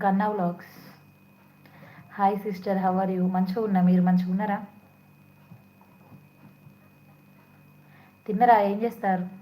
కన్నా vlogs. Hi sister how are you మంచిగా ఉన్నా మీరు మంచిగా ఉన్నారా? తిన్నరా? ఏం చేస్తారు?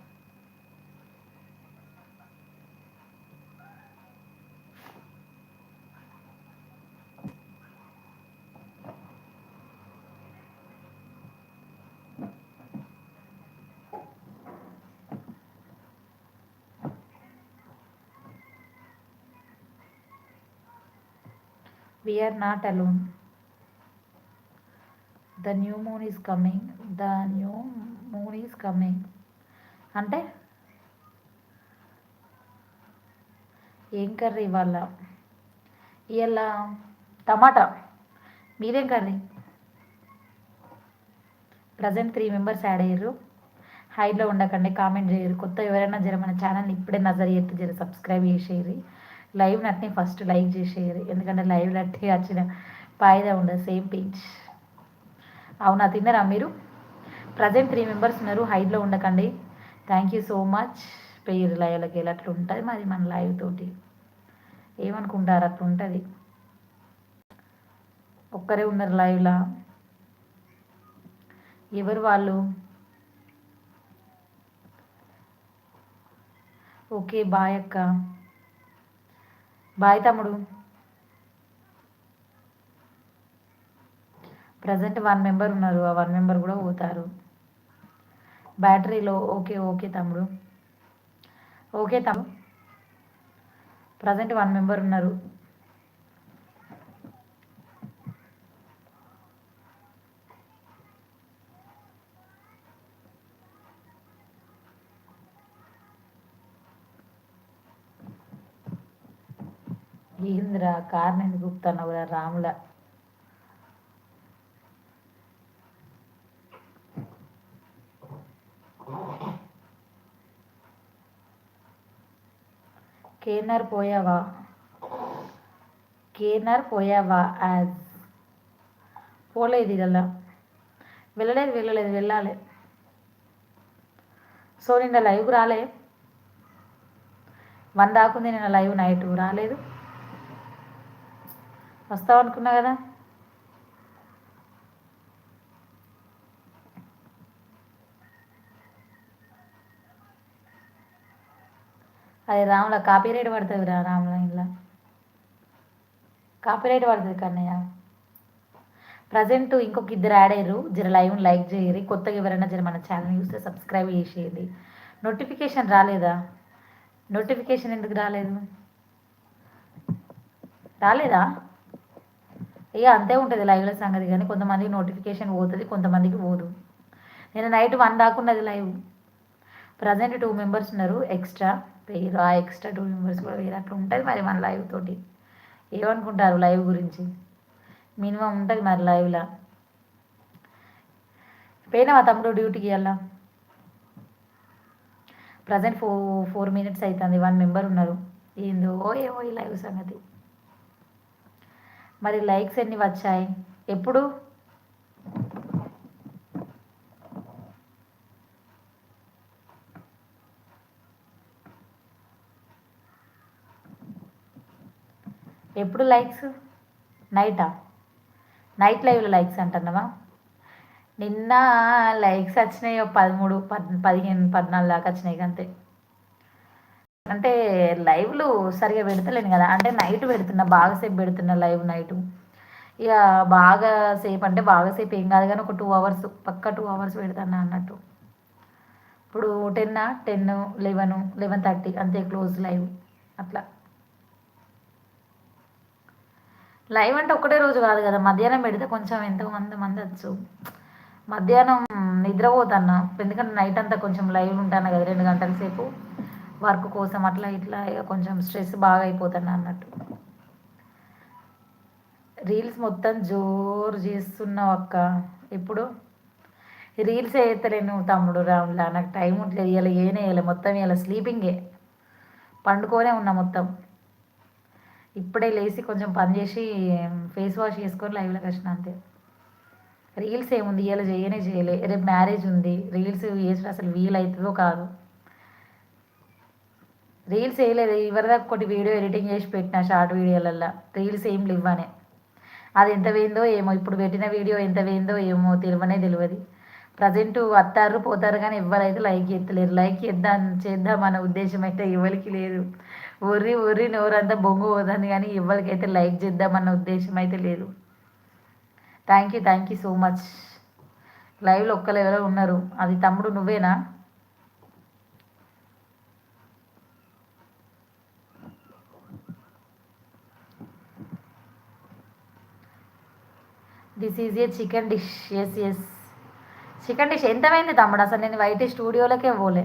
We are not alone. The new moon is coming. The new moon is coming. అంటే ఏం కర్రీ ఇవాళ? ఇవాళ టమాటా. మీరేం curry? Present three members add అయ్యారు. హైలో ఉండకండి కామెంట్ చేయరు. కొత్త ఎవరైనా జర మన ఛానల్ని ఇప్పుడే నజర్ ఎత్తి జర సబ్స్క్రైబ్ చేసేయరు లైవ్ నట్ని ఫస్ట్ లైక్ చేసేది ఎందుకంటే లైవ్ నట్టి వచ్చిన పాయిదా ఉండదు. Same page. అవునా తిన్నరా మీరు? ప్రజెంట్ త్రీ మెంబర్స్ ఉన్నారు. హైట్లో ఉండకండి. Thank you so much. పేరు లైవ్లకి వెళ్ళి అట్లా ఉంటుంది మరి మన లైవ్ తోటి? ఏమనుకుంటారు? అట్లా ఉంటుంది. ఒక్కరే ఉన్నారు లైవ్లా. ఎవరు వాళ్ళు? ఓకే బాయ్ అక్క. బాయ్ తమ్ముడు. ప్రజెంట్ వన్ మెంబర్ ఉన్నారు. ఆ వన్ మెంబర్ కూడా పోతారు. బ్యాటరీలో ఓకే ఓకే తమ్ముడు. ఓకే తమ్ముడు. ప్రజెంట్ వన్ మెంబర్ ఉన్నారు. ఏందిరా కారణం ఎందుకు గుప్తున్నావు రాముల. కేనర్ పోయావా? కేనర్ పోయావా యాజ్? పోలేదు ఇలా వెళ్ళలేదు వెళ్ళలేదు వెళ్ళాలి. సో నిన్న లైవ్ రాలే. వన్ దాకుంది నిన్న లైవ్ నైట్. రాలేదు. వస్తావు అనుకున్నా కదా? అది రాముల కాపీ రేట్ పడుతుంది రా రాముల ఇంట్లో కాపీ రేట్ పడుతుంది కన్నయ్య. ప్రజెంట్ ఇంకొక ఇద్దరు యాడ్ అయ్యారు. జర లైవ్ లైక్ చేయరు. కొత్తగా ఎవరైనా జర మన ఛానల్ చూస్తే సబ్స్క్రైబ్ చేసేయండి. నోటిఫికేషన్ రాలేదా? నోటిఫికేషన్ ఎందుకు రాలేదు? రాలేదా? ఇక అంతే ఉంటుంది లైవ్ల సంగతి కానీ కొంతమందికి నోటిఫికేషన్ పోతుంది కొంతమందికి పోదు. నేను నైట్ వన్ దాకున్నది లైవ్ ప్రజెంట్ టూ మెంబర్స్ ఉన్నారు ఎక్స్ట్రా వేరు ఆ ఎక్స్ట్రా టూ మెంబర్స్ కూడా వేరే. అట్లా ఉంటుంది మరి మన లైవ్ తోటి. ఏమనుకుంటారు లైవ్ గురించి. మినిమం ఉంటుంది మరి లైవ్లో పోయినావా తమ్ముడు డ్యూటీకి వెళ్ళా ప్రజెంట్ ఫోర్ ఫోర్ మినిట్స్ అవుతుంది వన్ మెంబర్ ఉన్నారు. ఏందో ఏమో ఈ లైవ్ సంగతి. మరి లైక్స్ ఎన్ని వచ్చాయి? ఎప్పుడు? ఎప్పుడు లైక్స్? నైటా? నైట్ లైవ్లో లైక్స్ అంటున్నావా? నిన్న లైక్స్ వచ్చినాయి పదమూడు పద్ పదిహేను పద్నాలుగు దాకా వచ్చినాయి అంతే. అంటే లైవ్లు సరిగా పెడతలేను కదా. అంటే నైట్ పెడుతున్నా బాగా సేపు పెడుతున్నా లైవ్ నైట్. ఇక బాగా సేపు అంటే బాగా సేపు ఏం కాదు కానీ ఒక టూ అవర్స్ పక్క టూ అవర్స్ పెడతాను అన్నట్టు. ఇప్పుడు ten ten eleven eleven thirty అంతే క్లోజ్ లైవ్ అట్లా. లైవ్ అంటే ఒకటే రోజు కాదు కదా. మధ్యాహ్నం పెడితే కొంచెం ఎంతో మంది మంది వచ్చు మధ్యాహ్నం నిద్రపోతాను ఎందుకంటే నైట్ అంతా కొంచెం లైవ్ ఉంటాను కదా రెండు గంటల సేపు. వర్క్ కోసం అట్లా ఇట్లా కొంచెం స్ట్రెస్ బాగా అయిపోతాను అన్నట్టు. రీల్స్ మొత్తం జోరు చేస్తున్నావు అక్క. ఇప్పుడు రీల్స్ వేయత్తలేను తమ్ముడు రాములా. నాకు టైం ఉండలేదు ఇలా ఏం వేయాలి మొత్తం ఇలా స్లీపింగే పండుకోనే ఉన్నా మొత్తం. ఇప్పుడే లేచి కొంచెం పని చేసి ఫేస్ వాష్ చేసుకొని లైవ్లోకి వచ్చిన అంతే. రీల్స్ ఏముంది? ఇలా చేయనే చేయలే. రేపు మ్యారేజ్ ఉంది. రీల్స్ చేసిన అసలు వీలవుతుందో కాదు. రీల్స్ వేయలేదు. ఇవరిదాకా ఒకటి వీడియో ఎడిటింగ్ చేసి పెట్టిన షార్ట్ వీడియోలల్లో రీల్స్ ఏం లేవనే అది ఎంత వేయిందో ఏమో ఇప్పుడు పెట్టిన వీడియో ఎంత వేయిందో ఏమో తెలివనే తెలియదు ప్రజెంట్ వస్తారు పోతారు కానీ ఎవరైతే లైక్ ఎత్తలేరు లైక్ చేద్దాం చేద్దాం అన్న ఉద్దేశం అయితే ఎవరికి లేదు. ఒర్రి ఒర్రి నోరంతా బొంగు పోతుంది కానీ ఎవరికైతే లైక్ చేద్దామన్న ఉద్దేశం అయితే లేదు. Thank you thank you so much లైవ్లో ఒక్కరు ఎవరో ఉన్నారు. అది తమ్ముడు నువ్వేనా? This is a chicken dish yes yes chicken dish ఎంతమైంది తమ్ముడు? అసలు నేను వైట్ స్టూడియోలోకే పోలే.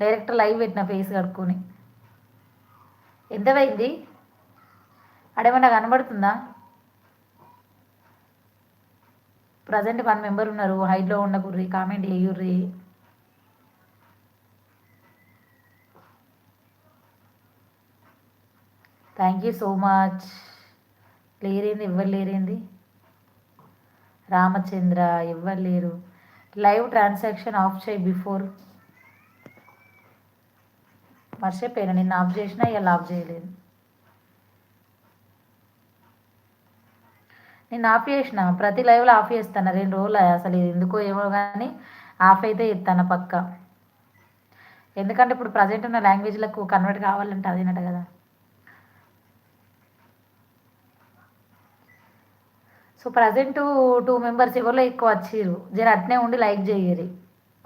డైరెక్ట్ లైవ్ పెట్టిన ఫేస్ కడుక్కొని. ఎంతమైంది? అడేమన్నా కనబడుతుందా? ప్రజెంట్ వన్ మెంబర్ ఉన్నారు. హైట్లో ఉండకుర్రి. కామెంట్ చేయుర్రి. థ్యాంక్ యూ సో మచ్ లేరేంది? ఎవరు లేరేంది? రామచంద్ర ఇవ్వలేరు లేరు లైవ్ ట్రాన్సాక్షన్ ఆఫ్ చేయి బిఫోర్. మర్చిపోయినా నిన్న ఆఫ్ చేసినా ఇలా ఆఫ్ చేయలేదు. నేను ఆఫ్ చేసిన ప్రతి లైవ్లో ఆఫ్ చేస్తాను? రెండు రోజులు అసలు ఎందుకో ఏమో కానీ ఆఫ్ అయితే ఇస్తాను పక్క? ఎందుకంటే ఇప్పుడు ప్రజెంట్ ఉన్న లాంగ్వేజ్లకు కన్వర్ట్ కావాలంటే అదేనట కదా. సో ప్రజెంట్ టూ మెంబర్స్ ఎవరో ఎక్కువ వచ్చిర్రు? జర అట్నే ఉండి లైక్ చేయరు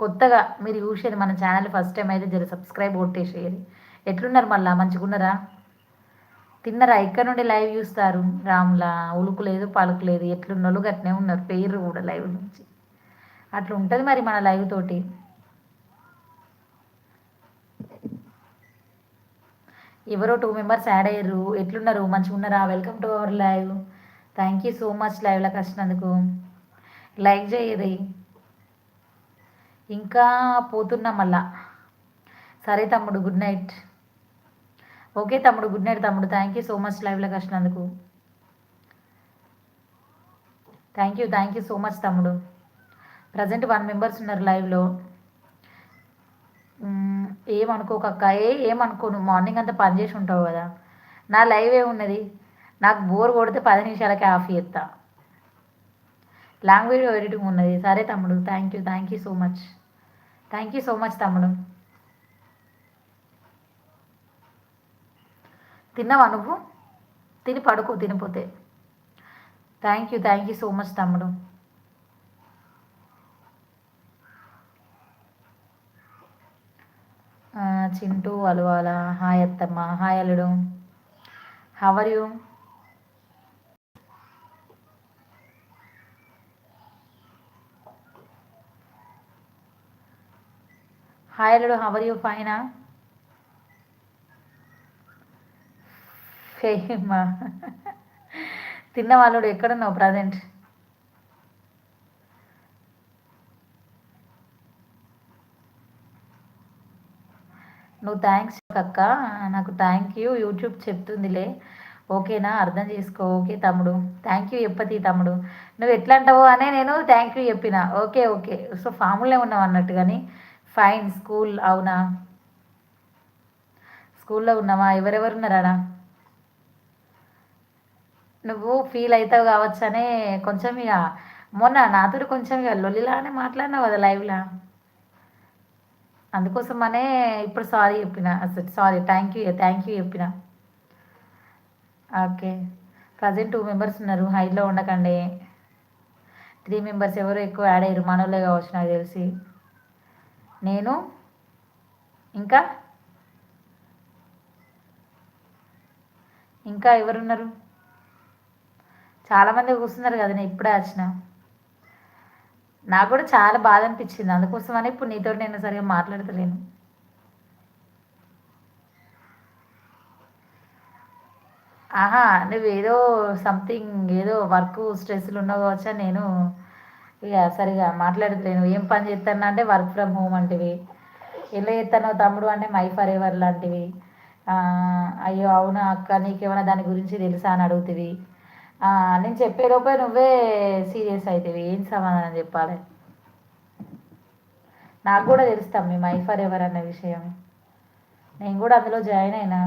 కొత్తగా మీరు చూసేది మన ఛానల్ ఫస్ట్ టైం అయితే జర సబ్స్క్రైబ్ కొట్టేసేయరు. ఎట్లున్నారు మళ్ళా? మంచిగున్నారా? తిన్నరా? ఇక్కడ నుండి లైవ్ చూస్తారు? రాములా ఉలుకు లేదు పలుకు లేదు ఎట్లున్నోళ్ళు గట్నే ఉన్నారు. పేరు కూడా లైవ్ నుంచి. అట్లా ఉంటుంది మరి మన లైవ్ తోటి. ఎవరో టూ మెంబర్స్ యాడ్ అయ్యారు ఎట్లున్నారు? మంచిగా ఉన్నారా welcome to our live. Thank you so much లైవ్లోకి వచ్చినందుకు లైక్ చేయది. ఇంకా పోతున్నా మళ్ళా. సరే తమ్ముడు గుడ్ నైట్ ఓకే తమ్ముడు గుడ్ నైట్ తమ్ముడు. థ్యాంక్ యూ సో మచ్ లైవ్లోకి వచ్చినందుకు thank you thank you so much తమ్ముడు. ప్రజెంట్ వన్ మెంబర్స్ ఉన్నారు లైవ్లో. ఏమనుకోకక్క? ఏ ఏమనుకోను? మార్నింగ్ అంతా పని చేసి ఉంటావు కదా. నా లైవ్ ఏమున్నది ఉన్నది? నాకు బోర్ కొడితే పది నిమిషాలకే ఆఫ్ చేస్తా. లాంగ్ వీడియో ఎడిటింగ్ ఉన్నది. సరే తమ్ముడు thank you thank you so much thank you so much తమ్ముడు. తిన్నావా నువ్వు? తిని పడుకో తినిపోతే. Thank you thank you so much తమ్ముడు. చింటూ అలవాల. హాయ్ అత్తమ్మ. హాయ్ అల్లుడు. హవర్ యూ హాయ్ అల్లుడు హవర్ యూ ఫైనా ఫేమా తిన్న వాళ్ళు ఎక్కడున్నావు ప్రజెంట్ నువ్వు థ్యాంక్స్ అక్క. నాకు థ్యాంక్ యూ యూట్యూబ్ చెప్తుందిలే. ఓకేనా అర్థం చేసుకో. ఓకే తమ్ముడు. థ్యాంక్ యూ చెప్పతి తమ్ముడు. నువ్వు ఎట్లా అంటావు అనే నేను థ్యాంక్ యూ చెప్పిన. ఓకే ఓకే సో ఫాములే ఉన్నావు అన్నట్టు కానీ ఫైన్ స్కూల్ అవునా? స్కూల్లో ఉన్నావా? ఎవరెవరు ఉన్నారా నువ్వు ఫీల్ అవుతావు కావచ్చనే కొంచెం ఇక మొన్న నాతో కొంచెం ఇక లొల్లిలానే మాట్లాడినావు కదా లైవ్లో అందుకోసమనే ఇప్పుడు సారీ చెప్పిన. Sorry thank you thank you చెప్పిన. ఓకే ప్రజెంట్ టూ మెంబర్స్ ఉన్నారు. హైట్లో ఉండకండి. త్రీ మెంబర్స్ ఎవరు ఎక్కువ యాడ్ అయ్యారు? మనోళ్ళే కావచ్చు నాకు తెలిసి. నేను ఇంకా ఇంకా ఎవరున్నారు? చాలామంది కూర్చున్నారు కదా నేను ఇప్పుడే వచ్చిన నాకు కూడా చాలా బాధ అనిపించింది. అందుకోసమని ఇప్పుడు నీతో నేను సరిగా మాట్లాడతలేను. ఆహా నువ్వు ఏదో సంథింగ్ ఏదో వర్క్ స్ట్రెస్లు ఉన్నావు కావచ్చా నేను ఇక సరిగా మాట్లాడతలేను ఏం పని చేస్తాను అంటే వర్క్ ఫ్రమ్ హోమ్ అంటివి. ఎలా చేస్తానో తమ్ముడు అంటే మై ఫర్ ఎవర్ లాంటివి అయ్యో అవునా అక్క నీకేమైనా దాని గురించి తెలుసా అని అడుగుతుంది నేను చెప్పేలోపే నువ్వే సీరియస్ అవుతావి ఏం సమాధానం చెప్పాలి. నాకు కూడా తెలుస్తాం మీ మై ఫర్ ఎవర్ అన్న విషయం. నేను కూడా అందులో జాయిన్ అయినా.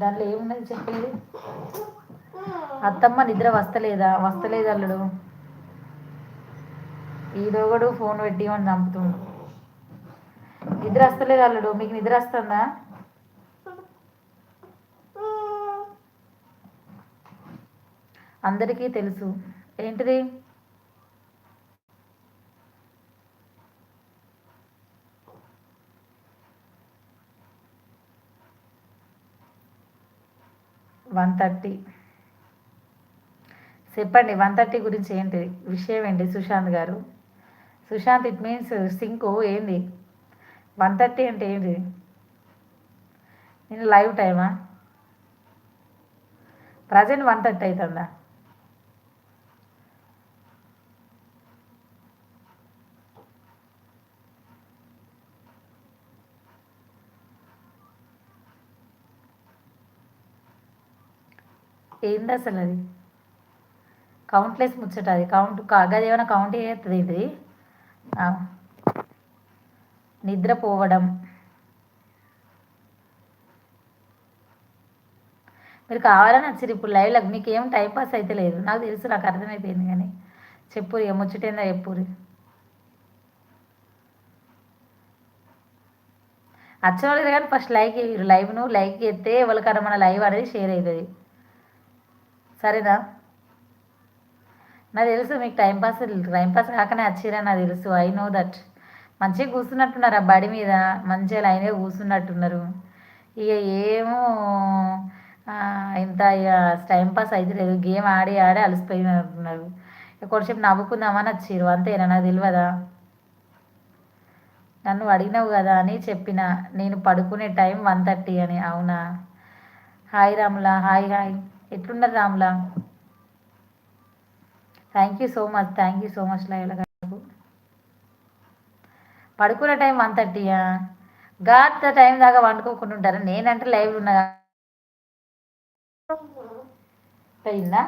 దాంట్లో ఏమున్నది చెప్పేది? అత్తమ్మ నిద్ర వస్తలేదా? వస్తలేదు అల్లుడు. ఈడోగడు ఫోన్ పెట్టి అని చంపుతుండు. నిద్ర వస్తలేదు అల్లుడు మీకు నిద్ర వస్తుందా? అందరికీ తెలుసు. ఏంటిది? One thirty. చెప్పండి వన్ థర్టీ గురించి ఏంటి? విషయం ఏంటి సుశాంత్ గారు? సుశాంత్ ఇట్ మీన్స్ సింకు ఏంది? వన్ థర్టీ అంటే ఏంది నేను లైవ్ టైమా? ప్రజెంట్ వన్ థర్టీ అవుతుందా ఏంది అసలు అది? కౌంట్లెస్ ముచ్చట అది. కౌంట్ గది ఏమైనా కౌంట్ చేస్తుంది ఇది నిద్రపోవడం. మీరు కావాలని వచ్చారు ఇప్పుడు లైవ్లో మీకు ఏం టైం పాస్ అయితే లేదు. నాకు తెలుసు నాకు అర్థమైపోయింది కానీ. చెప్పురు ఇక ముచ్చటేందా చెప్పురి వచ్చిన కానీ ఫస్ట్ లైక్ లైవ్ను లైక్ చేస్తే ఎవరికైనా మన లైవ్ అనేది షేర్ అవుతుంది. సరేనా? నాకు తెలుసు మీకు టైంపాస్ టైంపాస్ కాకనే వచ్చిరా నాకు తెలుసు. ఐ నో దట్ మంచిగా కూర్చున్నట్టున్నారు ఆ బడి మీద. మంచిగా లైన్గా కూర్చున్నట్టున్నారు ఇక ఏమో ఇంత ఇక టైంపాస్ అవుతలేదు లేదు. గేమ్ ఆడి ఆడి అలసిపోయినట్టున్నారు. కొద్దిసేపు నవ్వుకుందామని వచ్చిర్రు అంతేనా? నాకు తెలియదా నన్ను అడిగినావు కదా అని చెప్పిన. నేను పడుకునే టైం వన్ థర్టీ అని. అవునా? హాయ్ రాములా. హాయ్ హాయ్ ఎట్లున్నారు రాములా? Thank you so much thank you so much లైవ్ల గారు. పడుకునే టైం వన్ థర్టీయా గాట్ టైం దాకా వండుకోకుండా ఉంటారా? నేనంటే లైవ్ ఉన్నా అయిందా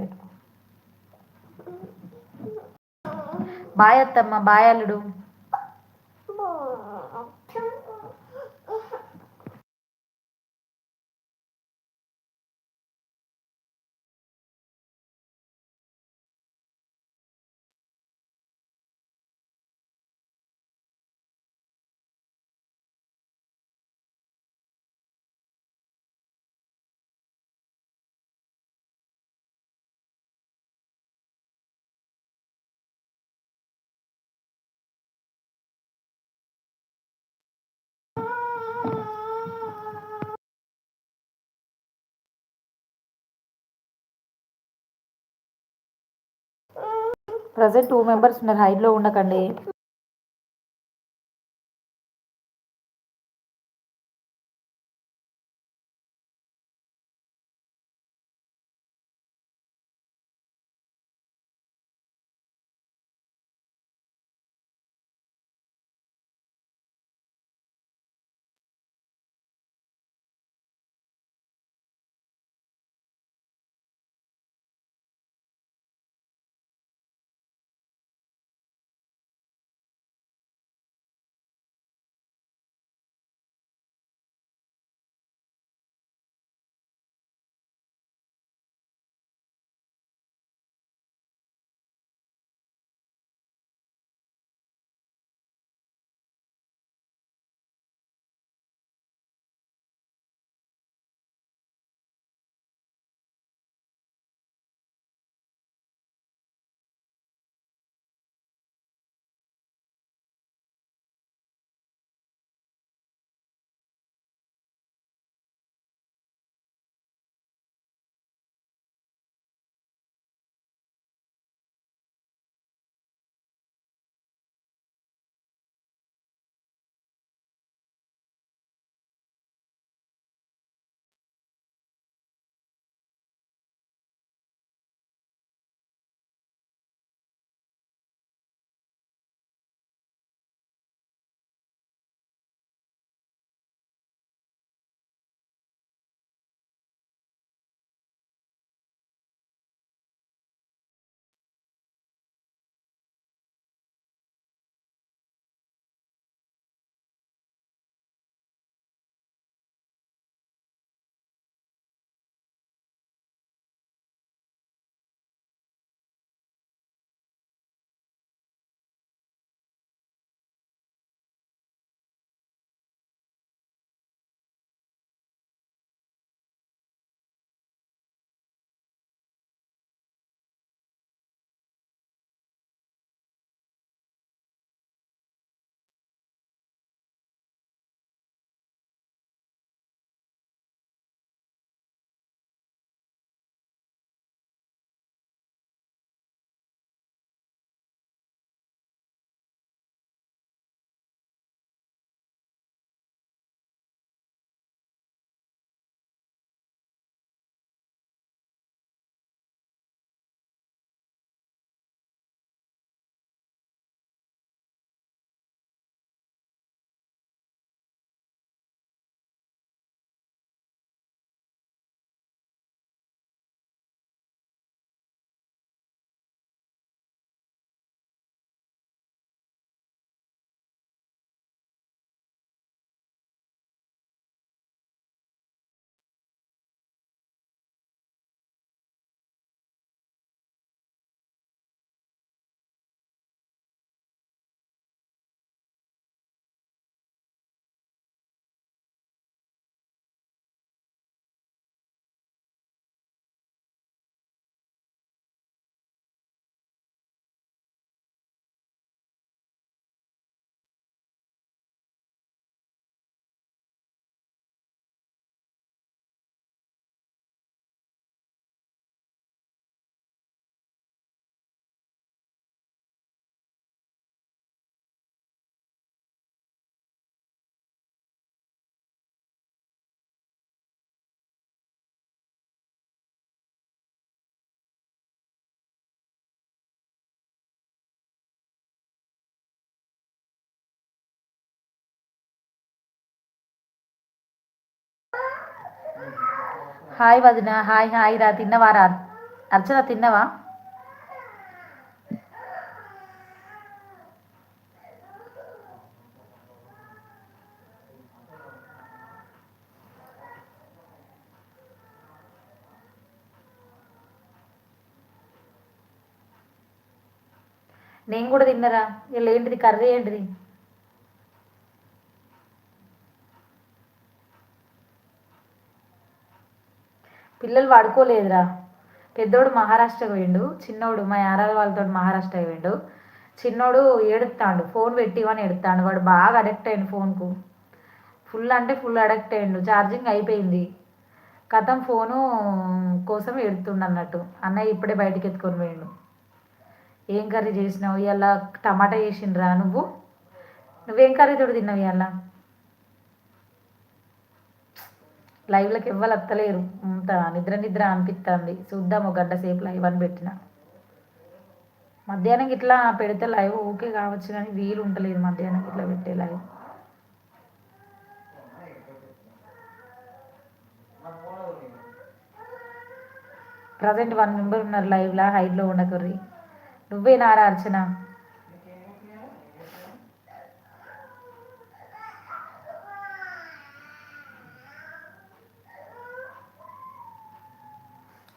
పెట్టుకో బాయ్ అత్తమ్మ బాయ్ అల్లుడు. ప్రజెంట్ టూ మెంబర్స్ ఉన్నారు హైట్లో ఉండకండి. హాయ్ వదిన హాయ్ హాయ్ రా తిన్నవా రా అర్చన తిన్నవా నేను కూడా తిన్నరా వీళ్ళు ఏంటిది కర్రీ ఏంటిది పిల్లలు పడుకోలేదురా పెద్దోడు మహారాష్ట్ర పోయిండు చిన్నోడు మా యారాల వాళ్ళతో మహారాష్ట్ర పోయిండు. చిన్నోడు ఏడుస్తాడు ఫోన్ పెట్టివని ఎడుతాడు వాడు బాగా అడక్ట్ అయ్యిండు ఫోన్కు. ఫుల్ అంటే ఫుల్ అడెక్ట్ అయ్యిండు ఛార్జింగ్ అయిపోయింది. కథం ఫోను కోసం ఎడుతుండు అన్నట్టు. అన్నయ్య ఇప్పుడే బయటికి ఎత్తుకొని పోయిండు. ఏం కర్రీ చేసినావు? ఇవాళ టమాటా చేసిండ్రా నువ్వు? నువ్వేం కర్రీ తోడు తిన్నావు ఇవాళ లైవ్లోకి ఎవ్వరు అంత నిద్ర నిద్ర అనిపిస్తుంది చూద్దాం ఒక గంట సేపు లైవ్ అని పెట్టిన. మధ్యాహ్నం ఇట్లా పెడితే లైవ్ ఓకే కావచ్చు కానీ వీలు ఉండలేదు మధ్యాహ్నం ఇట్లా పెట్టే లైవ్ ప్రజెంట్ వన్ మెంబర్ ఉన్నారు లైవ్లో హైట్లో ఉండకర్రీ. నువ్వే నారా అర్చన?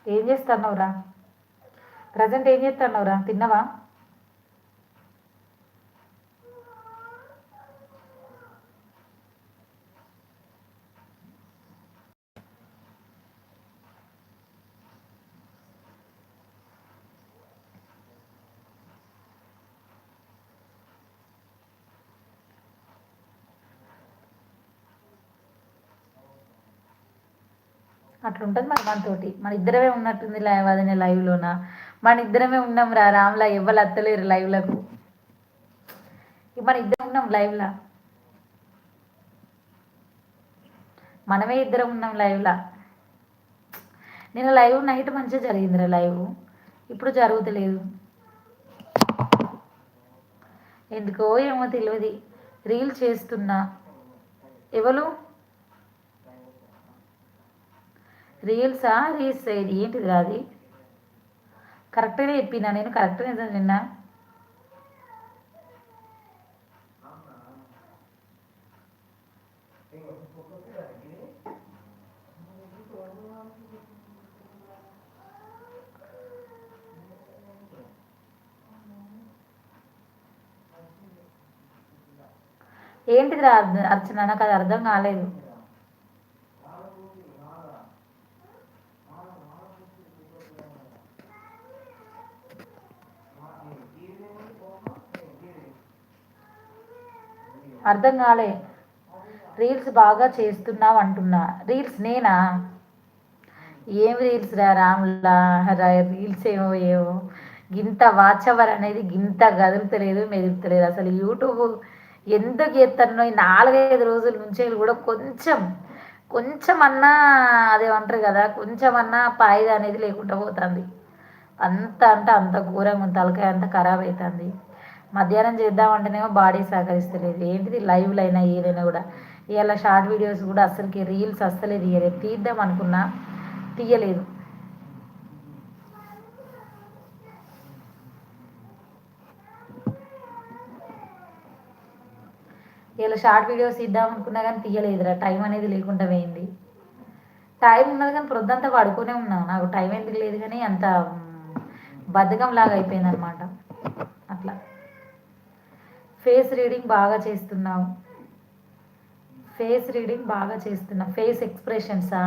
ఏం చేస్తున్నావురా? ప్రజెంట్ ఏం చేస్తున్నావురా? తిన్నవా? అట్లుంటుంది మన మనతోటి. మన ఇద్దరమే ఉన్నట్టుంది లైవ్ అదనే లైవ్లోన మన ఇద్దరమే ఉన్నాం రా రామ్లా ఎవ్వరు అత్తలేరు లైవ్లకు మన ఇద్దరం ఉన్నాం లైవ్లా మనమే ఇద్దరం ఉన్నాం లైవ్లా నేను లైవ్ నైట్ మంచిగా జరిగిందిరా లైవ్ ఇప్పుడు జరుగుతలేదు. ఎందుకో ఏమో తెలియదు రీల్ చేస్తున్నా. ఎవరు రీల్సా రీల్స్ ఇది ఏంటిది అది కరెక్ట్గా చెప్పినా నేను కరెక్ట్గా నిన్న ఏంటిది రా అర్చన నాకు అది అర్థం కాలేదు అర్థం కాలే. రీల్స్ బాగా చేస్తున్నావు అంటున్నా. రీల్స్ నేనా? ఏం రీల్స్ రా రాములా? రీల్స్ ఏమో ఏమో గింత వాచ్ అనేది గింత కదులుతలేదు మెదులుతలేదు. అసలు యూట్యూబ్ ఎందుకు ఎత్తన్నో నాలుగైదు రోజుల నుంచి కూడా కొంచెం కొంచెం అన్నా అదేమంటారు కదా కొంచెం అన్నా పాయిద అనేది లేకుండా పోతుంది. అంత అంటే అంత ఘోరంగా తలకాయ అంత ఖరాబ్ అవుతుంది మధ్యాహ్నం చేద్దామంటేనేమో బాడీ సహకరిస్తలేదు. ఏంటిది? లైవ్లో అయినా ఏదైనా కూడా. ఇవాళ షార్ట్ వీడియోస్ కూడా అస్సలకి రీల్స్ అస్సలే తీయలేదు. తీద్దాం అనుకున్నా తీయలేదు. ఇలా షార్ట్ వీడియోస్ ఇద్దాం అనుకున్నా కానీ తీయలేదురా. టైం అనేది లేకుండా పోయింది. టైం ఉన్నది కానీ ప్రొద్దంతా పడుకునే ఉన్నాను నాకు టైం ఎందుకు లేదు కానీ అంత బద్ధకం లాగా అయిపోయింది అనమాట ఫేస్ రీడింగ్ బాగా చేస్తున్నావు. ఫేస్ రీడింగ్ బాగా చేస్తున్నా. ఫేస్ ఎక్స్ప్రెషన్సా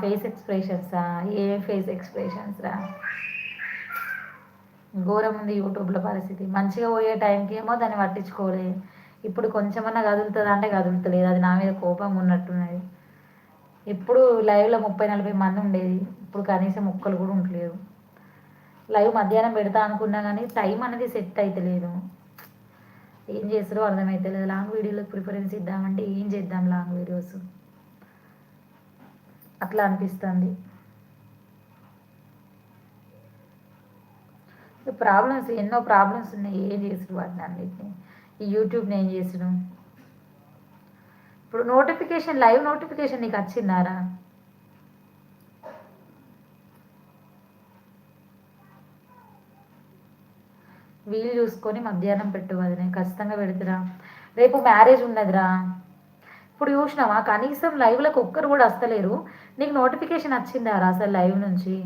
ఫేస్ ఎక్స్ప్రెషన్సా ఏ ఫేస్ ఎక్స్ప్రెషన్స్ రా? ఘోరం ఉంది యూట్యూబ్లో పరిస్థితి. మంచిగా పోయే టైంకి ఏమో దాన్ని పట్టించుకోలే. ఇప్పుడు కొంచెమన్నా కదులుతుందా అంటే కదులుతలేదు. అది నా మీద కోపం ఉన్నట్టున్నది. ఇప్పుడు లైవ్లో ముప్పై నలభై మంది ఉండేది. ఇప్పుడు కనీసం ముక్కలు కూడా ఉండలేదు. లైవ్ మధ్యాహ్నం పెడతా అనుకున్నా కానీ టైం అనేది సెట్ అవుతలేదు ఏం చేస్తారో అర్థమవుతలేదు లాంగ్ వీడియోలకు ప్రిఫరెన్స్ ఇద్దామంటే ఏం చేద్దాం లాంగ్ వీడియోస్? అట్లా అనిపిస్తుంది. ప్రాబ్లమ్స్ ఎన్నో ప్రాబ్లమ్స్ ఉన్నాయి. ఏం చేసుడు వాటిని అన్నిటిని? ఈ యూట్యూబ్ని ఏం చేసుడు ఇప్పుడు నోటిఫికేషన్ లైవ్ నోటిఫికేషన్ నీకు వచ్చిందారా వీలు చూసుకొని మధ్యాహ్నం పెట్టు నేను ఖచ్చితంగా పెడుతురా. రేపు మ్యారేజ్ ఉన్నదిరా. ఇప్పుడు చూసినావా? కనీసం లైవ్లకు ఒక్కరు కూడా వస్తలేరు. నీకు నోటిఫికేషన్ వచ్చిందారా అసలు లైవ్ నుంచి?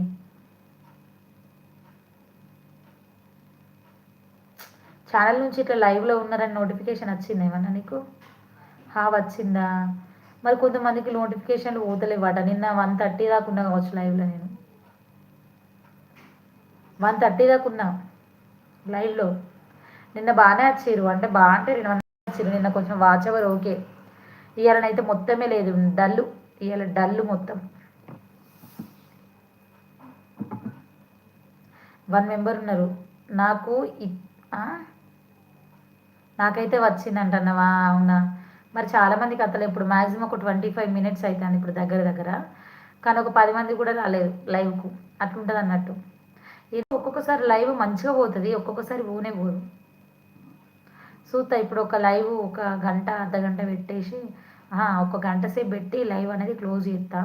ఛానల్ నుంచి ఇట్లా లైవ్లో ఉన్నారని నోటిఫికేషన్ వచ్చింది ఏమన్నా నీకు? హా వచ్చిందా మరి కొంతమందికి నోటిఫికేషన్లు పోతలేవాట. నిన్న వన్ థర్టీ దాకా ఉన్నా కావచ్చు లైవ్లో నేను. వన్ థర్టీ దాకా ఉన్నా లైవ్లో. నిన్న బాగానే వచ్చారు అంటే బాగా రెండు నిన్న వచ్చారు నిన్న కొంచెం వాచ్ అవర్ ఓకే. ఇవాళనైతే మొత్తమే లేదు. డల్లు. ఇవాళ డల్లు మొత్తం. వన్ మెంబర్ ఉన్నారు. నాకు నాకైతే వచ్చిందంటన్నవా? అవునా? మరి చాలామంది కథలు ఇప్పుడు మ్యాక్సిమం ఒక ట్వంటీ ఫైవ్ మినిట్స్ అవుతుంది ఇప్పుడు దగ్గర దగ్గర. కానీ ఒక పది మంది కూడా రాలేదు లైవ్కు అట్లుంటుంది అన్నట్టు. ఇది ఒక్కొక్కసారి లైవ్ మంచిగా పోతుంది ఒక్కొక్కసారి పోనే పోదు. చూస్తా ఇప్పుడు ఒక లైవ్ ఒక గంట అర్ధ గంట పెట్టేసి ఒక గంట సేపు పెట్టి లైవ్ అనేది క్లోజ్ చేస్తా.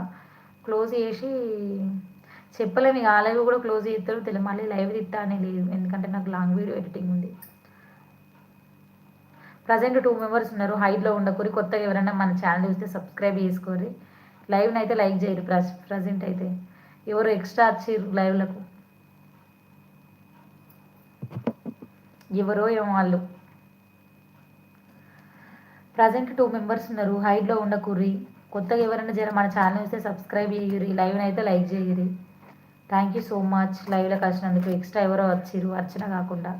క్లోజ్ చేసి చెప్పలేము ఇక. ఆ లైవ్ కూడా క్లోజ్ చేస్తారు. తెలియదు మళ్ళీ లైవ్ తిట్టా అనే లేదు. ఎందుకంటే నాకు లాంగ్ వీడియో ఎడిటింగ్ ఉంది. ప్రజెంట్ టూ మెంబర్స్ ఉన్నారు హైట్లో ఉండకూరి కొత్తగా ఎవరైనా మన ఛానల్ చూస్తే సబ్స్క్రైబ్ చేసుకోరి. లైవ్ని అయితే లైక్ చేయరు ప్రజెంట్ అయితే. ఎవరు ఎక్స్ట్రా వచ్చారు లైవ్లకు ఎవరో ఏమో వాళ్ళు. ప్రజెంట్ టూ మెంబర్స్ ఉన్నారు హైట్లో ఉండకూరి. కొత్తగా ఎవరైనా జర మన ఛానల్ చూస్తే సబ్స్క్రైబ్ చేయరి లైవ్ని అయితే లైక్ చేయరి. థ్యాంక్ యూ సో మచ్ లైవ్లోకి వచ్చినందుకు ఎక్స్ట్రా ఎవరో వచ్చిరు అర్చన కాకుండా.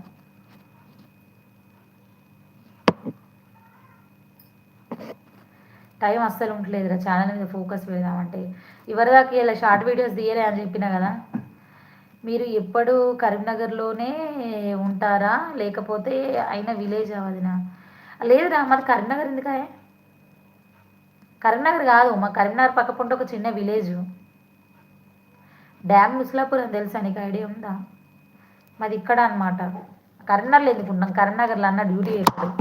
టైం అస్సలు ఉండలేదురా ఛానల్ మీద ఫోకస్ పెడదామంటే. ఎవరిదాకా ఇలా షార్ట్ వీడియోస్ తీయలే అని చెప్పిన కదా. మీరు ఎప్పుడు కరీంనగర్లోనే ఉంటారా? లేకపోతే అయినా విలేజ్ అవదినా లేదురా మాది కరీంనగర్ ఎందుకాయ? కరీంనగర్ కాదు మా కరీంనగర్ పక్క పొంట ఒక చిన్న విలేజ్ డ్యామ్ ముసలాపురం తెలుసా నీకు ఐడియా ఉందా? మాది ఇక్కడ అనమాట కరీంనగర్లో ఎందుకు ఉన్నాం? కరీంనగర్లో అన్న డ్యూటీ చేస్తాడు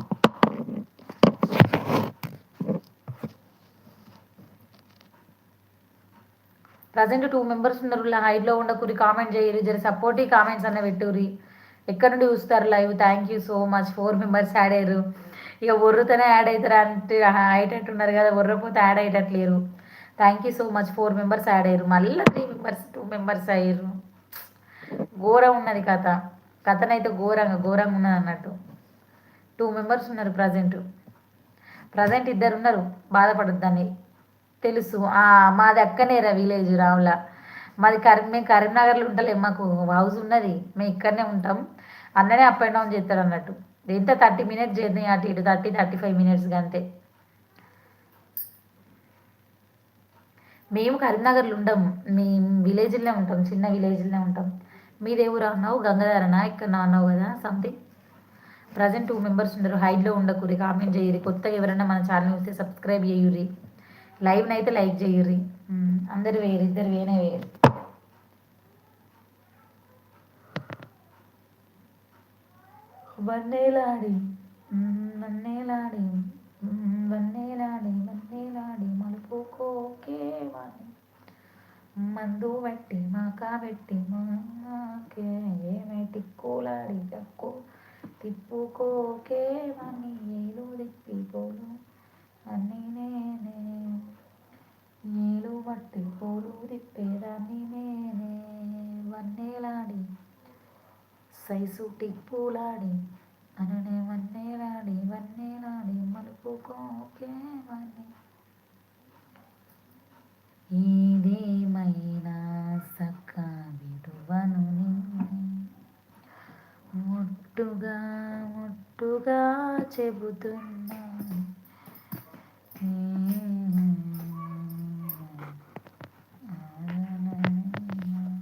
ప్రజెంట్ టూ మెంబర్స్ ఉన్నారు హైట్లో ఉండకూరి కామెంట్ చేయరు జర సపోర్టివ్ కామెంట్స్ అన్న పెట్టుర్రి ఎక్కడ నుండి చూస్తారు live thank you so much four members add అయ్యారు. ఇక ఒర్రుతోనే యాడ్ అవుతారు అంటే అయ్యేటట్టున్నారు కదా ఒర్రపోతే add అయ్యేటట్లేరు. Thank you so much four members add అయ్యారు. మళ్ళీ త్రీ మెంబర్స్ టూ మెంబర్స్ అయ్యారు. ఘోరం ఉన్నది కథ. కథనైతే ఘోరంగా ఘోరంగా ఉన్నది అన్నట్టు. టూ మెంబర్స్ ఉన్నారు ప్రజెంట్ ప్రజెంట్ ఇద్దరు ఉన్నారు. బాధపడద్దని తెలుసు. మాది అక్కనేరా విలేజ్ రావుల. మాది కరీం మేము కరీంనగర్లో ఉంటలేం మాకు హౌస్ ఉన్నది. మేము ఇక్కడనే ఉంటాం. అన్ననే అప్ అండ్ డౌన్ చేస్తారు అన్నట్టు. ఎంత థర్టీ మినిట్స్ జర్నీ అటు ఇటు థర్టీ థర్టీ ఫైవ్ మినిట్స్ అంతే మేము కరీంనగర్లో ఉండం. మేము విలేజ్లోనే ఉంటాం. చిన్న విలేజ్లోనే ఉంటాం. మీదే ఊరు అన్నావు? గంగాధరనా? ఇక్కడ అన్నావు కదా? సంథింగ్. ప్రజెంట్ టూ మెంబర్స్ ఉన్నారు. హైట్లో ఉండకూరి కామెంట్ చేయరు. కొత్తగా ఎవరైనా మన ఛానల్ చూస్తే సబ్స్క్రైబ్ చేయుర్రి. లైవ్ని అయితే లైక్ చేయుర్రి. అందరు వేరు ఇద్దరు వేనే వేరు. వన్నేలాడి వన్నేలాడి వన్నేలాడి వన్నేలాడి మలుపుకోకే మందు బట్టి మాకా పెట్టి మా ఏమే టిక్కులాడి టక్కు తిప్పుకోకే వాణి ఏలు తిప్పిపోలు అన్నీ నేనే ఏలు బట్టి పోలు తిప్పేదాన్ని నేనే వన్నేలాడి సూటి పూలాడి అననే వన్నేలాడి వన్నేలాడి మలుపుకోకే వన్నీ ఏదేమైనా సక్క విడువను ముట్టుగా ముట్టుగా చెబుతున్నా